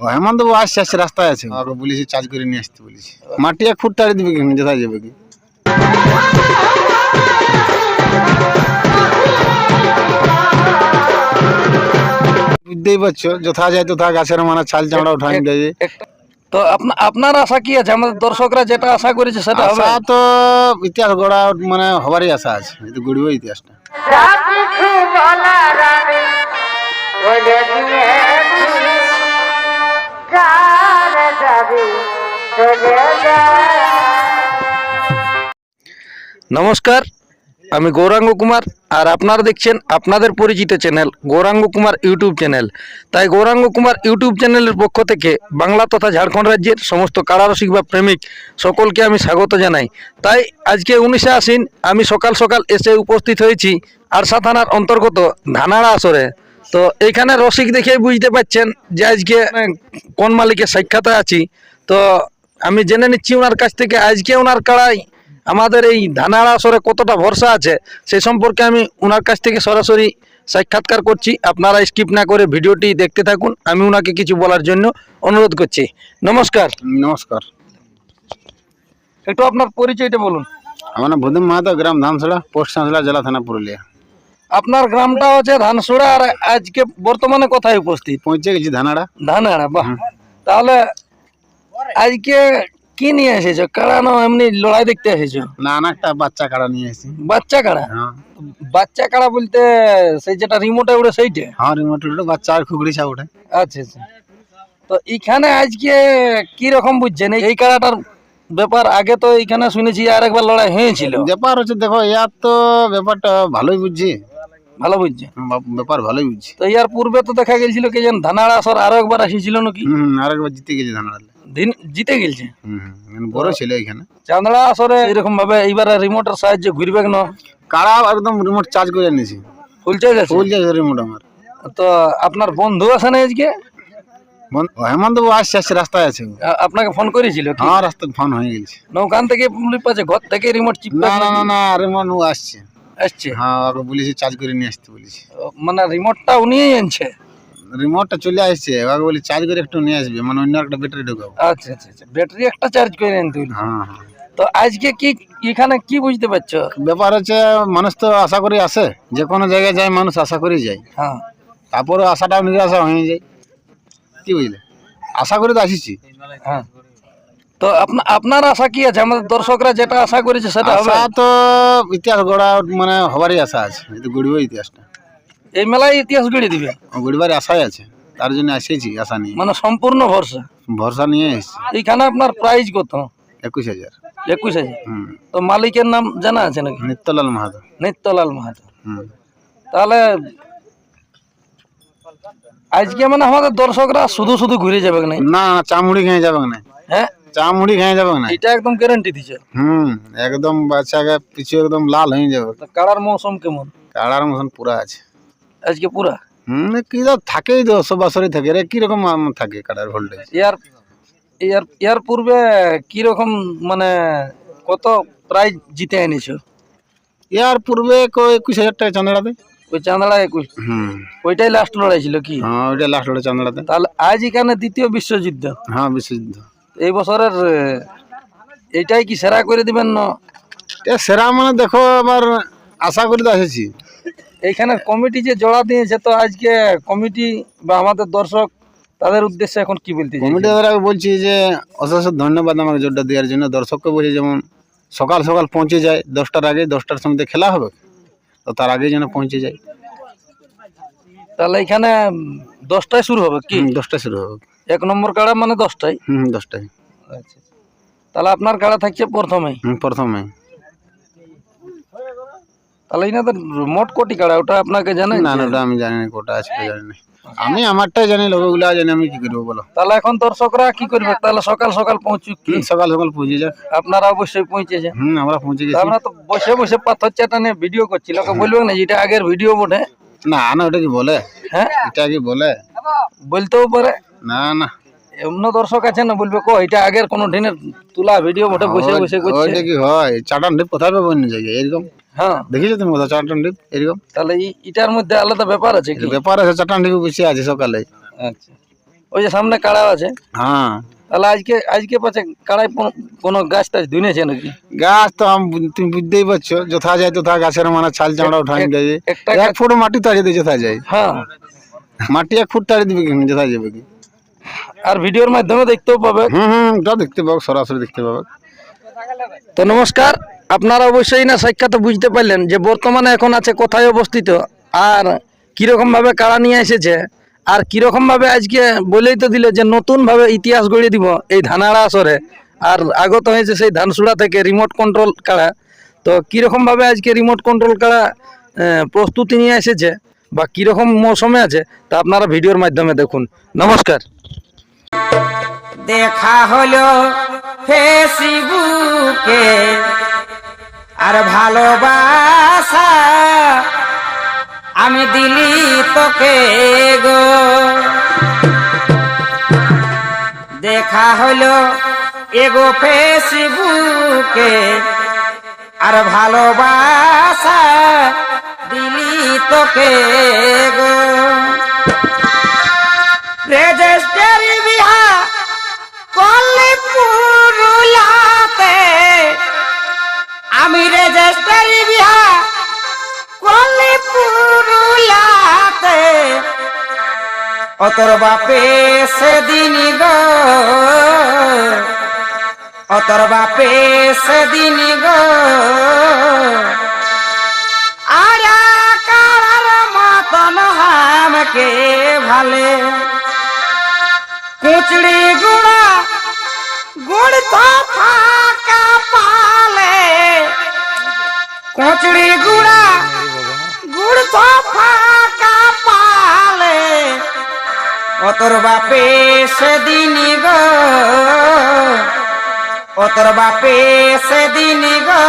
ও হেমন্ত বাবু আসছে আসছে রাস্তায় আছে ওকে বলেছি চার্জ করে নিয়ে আসতে বলেছি। মাটি এক ফুট টাড়ি দিবে কি? যেথায় যাবে কি? বুঝতেই পারছ যথা যায় তথা গাছের মানে ছাল চামড়া উঠাই দেয়। একটা তো আপনা আপনার আশা কি আছে? আমাদের দর্শকরা যেটা আশা করেছে সেটা হবে? আশা তো ইতিহাস গড়া মানে হবারই আশা আছে কিন্তু গড়িব ইতিহাসটা। নমস্কার, আমি গৌরাঙ্গ কুমার আর আপনারা দেখছেন আপনাদের পরিচিত channel Gouranga Kumar YouTube channel. তাই গৌরাঙ্গ কুমার ইউটিউব চ্যানেলের পক্ষ থেকে বাংলা তথা ঝাড়খণ্ড রাজ্যের সমস্ত কারারসিক বা প্রেমিক সকলকে আমি স্বাগত জানাই। তাই আজকে উনিশে আশ্বিন আমি সকাল সকাল এসে উপস্থিত হয়েছি আরসা থানার অন্তর্গত ধানাড়া আসরে। তো এইখানে রসিক দেখে বুঝতে পারছেন যে আজকে কোন মালিকের সাক্ষাতে আছি। তো আমি জেনে নিচ্ছি ওনার কাছ থেকে আজকে ওনার কাড়াই আমাদের এই ধানাড়া আসরে কতটা ভরসা আছে সেই সম্পর্কে আমি ওনার কাছ থেকে সরাসরি সাক্ষাৎকার করছি। আপনারা স্কিপ না করে ভিডিওটি দেখতে থাকুন আমি ওনাকে কিছু বলার জন্য অনুরোধ করছি। নমস্কার। নমস্কার। একটু আপনার পরিচয়টা বলুন। আমার নাম মাহাতো গ্রাম ধানসড়া পোস্ট সাঁসড়া জেলা থানা পুরুলিয়া। আপনার গ্রামটা হচ্ছে ধানসুড়া আর আজকে বর্তমানে কোথায় উপস্থিত? পৌঁছে গেছি ধানাড়া। ধানাড়া বাহ। তাহলে আজকে কি নিয়ে এসেছ? কাড়ানো এমনি লড়াই দেখতে এসেছ? না না একটা বাচ্চা কাড়া নিয়ে এসেছি। বাচ্চা কাড়া? হ্যাঁ। বাচ্চা কাড়া বলতে সেই যেটা রিমোটে উড়ে সেইটা? হ্যাঁ রিমোট উঠে বাচ্চা আর খুগড়ি চা উঠে আচ্ছা আচ্ছা। তো এখানে আজকে কি রকম বুঝছেন? এই কারাটার ব্যাপার আগে তো এখানে শুনেছি আর একবার লড়াই হয়েছিল। ব্যাপার হচ্ছে দেখো ইয়ার তো ব্যাপারটা ভালোই বুঝছি। ভালো বুঝছে? ব্যাপার ভালোই বুঝছি। তো ইয়ার পূর্বে তো দেখা গেছিল কি যেন ধানাড়া আসর আরও একবার আসিছিল নাকি? হুম আরেকবার জিতে গেছে ধানাড়া দিন জিতে গেলছে। মানে বড় ছিল এখানে। চান্দড়া আসরে এরকম ভাবে এইবারে রিমোটের সাহায্যে ঘুরবে না কাড়া একদম রিমোট চার্জ করে নিয়েছি। ফুল চার্জ আছে? ফুল যায় রিমোট আমার। তো আপনার বন্ধু আছে না আজকে? বন- হেমন্ত বাবু আসছে আসছে রাস্তায় আছে আপনাকে ফোন করেছিল কি? হ্যাঁ ফোন হয়ে গেছে। নৌকান থেকে পুলিশ পাচ্ছে ঘর থেকে রিমোট চিপ না না না না রিমোট আসছে। আসছে? হ্যাঁ ওকে বলেছি চার্জ করে নিয়ে আসতে বলেছি। মানে রিমোটটা উনিই আনছে? রিমোটটা চলে আসছে ওকে বলি চার্জ করে একটু নিয়ে আসবে মানে অন্য একটা ব্যাটারি ঢোকাবো। আচ্ছা আচ্ছা আচ্ছা ব্যাটারি একটা চার্জ করে আনতে হইল। হ্যাঁ হ্যাঁ। তো আজকে কি এখানে কি বুঝতে পারছ? ব্যাপার হচ্ছে মানুষ তো আশা করে আসে যে কোনো জায়গায় যায় মানুষ আশা করেই যায়। হ্যাঁ। তারপরে আশাটাও নিরাশা হয়ে যায়। কি বুঝলে? আশা করে তো আসিছি। হ্যাঁ। তো আপনা আপনার আশা কি আছে? আমাদের দর্শকরা যেটা আশা করেছে সেটা হবে। তো ইতিহাস গড়া মানে হবারই আশা আছে গড়িব ইতিহাসটা। এই মেলায় ইতিহাস গড়ে দিবে। গড়িবার আশাই আছে তার জন্য এসেছি আশা নিয়ে মানে সম্পূর্ণ ভরসা। ভরসা নিয়ে এসেছি। এইখানে আপনার প্রাইস কত? একুশ হাজার। একুশ হাজার। হুম। তো মালিকের নাম জানা আছে নাকি? নিত্যলাল মাহাতো। নিত্যলাল মাহাতো। হুম। তাহলে আজকে মানে আমাদের দর্শকরা শুধু শুধু ঘুরে যাবে না না চামড়ি খেয়ে যাবে না হ্যাঁ? চামড়ি খেয়ে যাবে না এটা একদম গ্যারান্টি দিছে। হুম একদম বাচ্চাকে পিছু একদম লাল হয়ে যাবে। কাড়ার মৌসুম কেমন? কাড়ার মতন পুরা আছে। আজকে পুরা? হুম কি থাকেই তো সব বছরই থাকে। রে কীরকম আম থাকে কাড়ার ভোল্টেজ ইয়ার ইয়ার ইয়ার পূর্বে কি রকম মানে কত প্রাইজ জিতে এনেছো? ইয়ার পূর্বে কই একুশ হাজার টাকা চান্দড়াতে ওই চাঁদড়া একুশ? হুম। ওইটাই লাস্ট লড়াই ছিল কি? হ্যাঁ ওইটা লাস্ট ওটা চান্দড়াতে তাহলে আজ এখানে দ্বিতীয় বিশ্বযুদ্ধ। হ্যাঁ বিশ্বযুদ্ধ। এই বছরের আহ, এইটাই কি সেরা করে দিবেন না? সেরা মানে দেখো আবার আশা করে তো এসেছি এইখানে কমিটি যে জোড়া দিয়েছে তো আজকে কমিটি বা আমাদের দর্শক তাদের উদ্দেশ্যে এখন কি বলতে? কমিটি দ্বারা বলছি যে অশেষ ধন্যবাদ আমাকে জোরটা দেওয়ার জন্য। দর্শককে বলছি যেমন সকাল সকাল পৌঁছে যায় দশটার আগে দশটার সময় খেলা হবে? তো তার আগে যেন পৌঁছে যায়। তাহলে এখানে দশটায় শুরু হবে কি? দশটায় শুরু হবে। এক নম্বর কাড়া মানে দশটায়? হুম দশটায়। আচ্ছা তাহলে আপনার কাড়া থাকছে প্রথমে? প্রথমে। তাহলে এনাদের মোট কোটি কাড়া ওটা আপনাকে জানেন না না ওটা আমি জানি না কোটা আছে কি জানি না। আমি আমারটাই জানি লোকগুলা জানি আমি কি করব বলো। তাহলে এখন দর্শকরা কি করবে? তাহলে সকাল সকাল পৌঁছুক কি? সকাল সকাল পৌঁছে যাক। আপনারা অবশ্যই পৌঁছেছে হুম আমরা পৌঁছে গেছি। আমরা তো বসে বসে পাথর চাটা নিয়ে ভিডিও করছি। লোকে বলবে না যেটা আগের ভিডিও বটে না না ওটা কি বলে? হ্যাঁ? এটা কি বলে? বলতেও পারে। না না। এমন দর্শক আছে না বলবে কো এটা আগের কোনো দিনের তোলা ভিডিও বটে বসে বসে করছে? ওইটা কি হয় চাটান ডিপ কোথায় পাবো এরকম। হ্যাঁ। দেখেছ তুমি কোথাও চাটান? ডিপ এরকম? তাহলে এটার মধ্যে আলাদা ব্যাপার আছে কি? ব্যাপার আছে চাটান ডিপ বসে আছে সকালে। আচ্ছা। ওই যে সামনে আছে? হ্যাঁ। তাহলে আজকে আজকে পাচ্ছে কাড়ায় কোনো- গাছ টাছ ধুনেছে নাকি? গাছ তো আম তুমি বুঝতেই পারছ যথা যায় তথা গাছের মানে ছাল চামড়া উঠাই এক- ফুট মাটি তাড়িয়ে দিয়ে যথা যায়। হ্যাঁ। মাটি এক ফুট তাড়িয়ে দিবে কি যথা যাবে কি? আর ভিডিওর মাধ্যমে দেখতেও পাবে। হুম হুম যা দেখতে পাবো সরাসরি দেখতে পাবো। তো নমস্কার, আপনারা অবশ্যই না সাক্ষাৎ বুঝতে পারলেন যে বর্তমানে এখন আছে কোথায় অবস্থিত আর কীরকম ভাবে কাড়া নিয়ে এসেছে আর কীরকম ভাবে আজকে বলেই তো দিলে যে নতুন ভাবে ইতিহাস গড়িয়ে দিব এই ধানাড়া আসরে। আর আগত হয়েছে সেই ধানসুড়া থেকে রিমোট কন্ট্রোল কাড়া তো কীরকম ভাবে আজকে রিমোট কন্ট্রোল কাড়া প্রস্তুতি নিয়ে এসেছে বা কীরকম মৌসুমে আছে তা আপনারা ভিডিওর মাধ্যমে দেখুন। নমস্কার। দেখা হলো ফেসবুকে। আর ভালোবাসা আমি দিলি তোকে গো। দেখা হলো এগো ফেসবুকে। আর ভালোবাসা দিলি তোকে পুরুলাতে অতর বাপে সেদিন গো। অতর বাপে সেদিন গো। আরা কারার মতন হামকে ভালে। কুচড়ি গুড়া, গুড় তো ফাঁকা পালে। কুচড়ি গুড়া গুড় তো ফাঁকা পালে অতর বাপে সেদিন গো। অতর বাপে সেদিন গো।